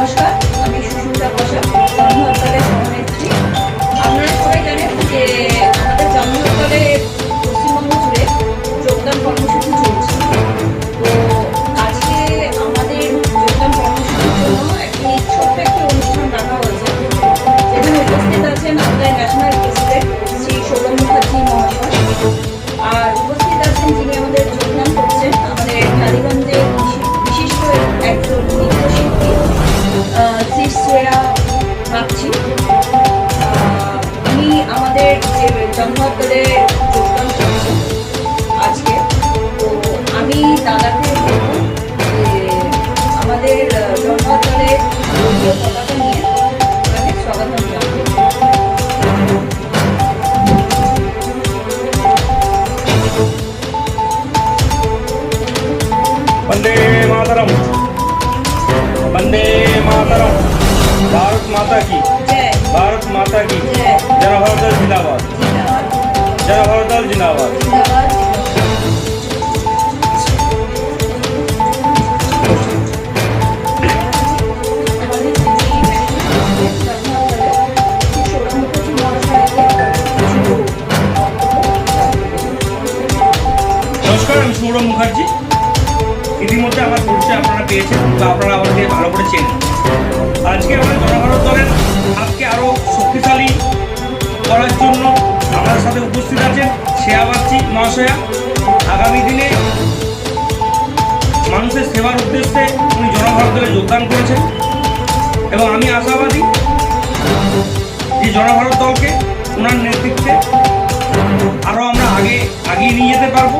নমস্কার, আমি সুস্মিতা বসা জন্মহরতালের সভানেত্রী আপনারা সবাই জানেন যে আমাদের জন্মহরতালে পশ্চিমবঙ্গ জুড়ে যোগদান কর্মসূচি চলছে। তো আজকে আমাদের যোগদান কর্মসূচির জন্য একটি ছোট্ট একটি অনুষ্ঠান রাখা হয়েছে। যেখানে উপস্থিত আছেন আমাদের ন্যাশনাল প্রেসিডেন্ট শ্রী সৌরভ মুখার্জি মহাশয়। আহ, শ্রী শ্রেয়া বাগচি আহ, উনি আমাদের যে জন্মদলে যোগদান করছেন আজকে তো আমি দাদাকে বলবো যে আমাদের জন্মদলে জাতীয় পতাকা নিয়ে ওনাকে স্বাগতম জানাবো वंदे मातरम वंदे मातरम মাতা কি? ভারত মাতা কি? জনভারদল জিন্দাবাদ। জিন্দাবাদ। নমস্কার, আমি সৌরভ মুখার্জি। ইতিমধ্যে আমার পরিচয় আপনারা পেয়েছেন বা আপনারা আমাকে ভালো করে চেনেন। আজকে আমরা করার জন্য আমাদের সাথে উপস্থিত আছেন বাগচি মহাশয়া। আগামী দিনে মানুষের সেবার উদ্দেশ্যে উনি জনভারত যোগদান করেছেন এবং আমি আশাবাদী যে জনভারত দলকে ওনার নেতৃত্বে আরও আমরা আগে আগিয়ে নিয়ে যেতে পারব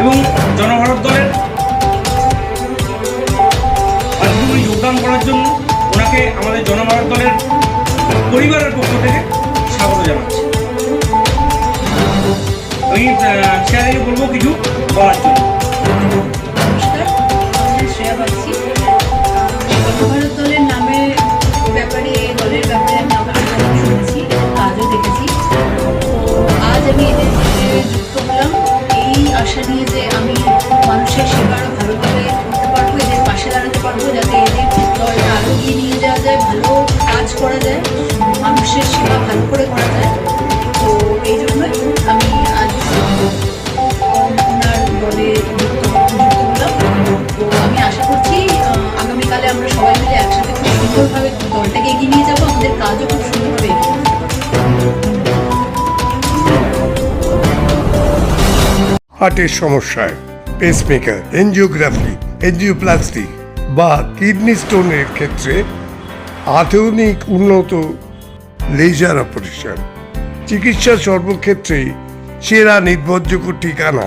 এবং জনভারত দলের আজকে উনি যোগদান করার জন্য ওনাকে আমাদের জনভারত দলের পরিবারের পক্ষ থেকে স্বাগত জানাচ্ছি। আমি শেয়ারকে বলব কিছু বলার জন্য। হার্টের সমস্যায় পেসমেকার এনজিওগ্রাফি এনজিওপ্লাস্টি বা কিডনি স্টোনের ক্ষেত্রে আধুনিক উন্নত লেজার অপারেশন চিকিৎসা সর্বক্ষেত্রেই সেরা নির্ভরযোগ্য ঠিকানা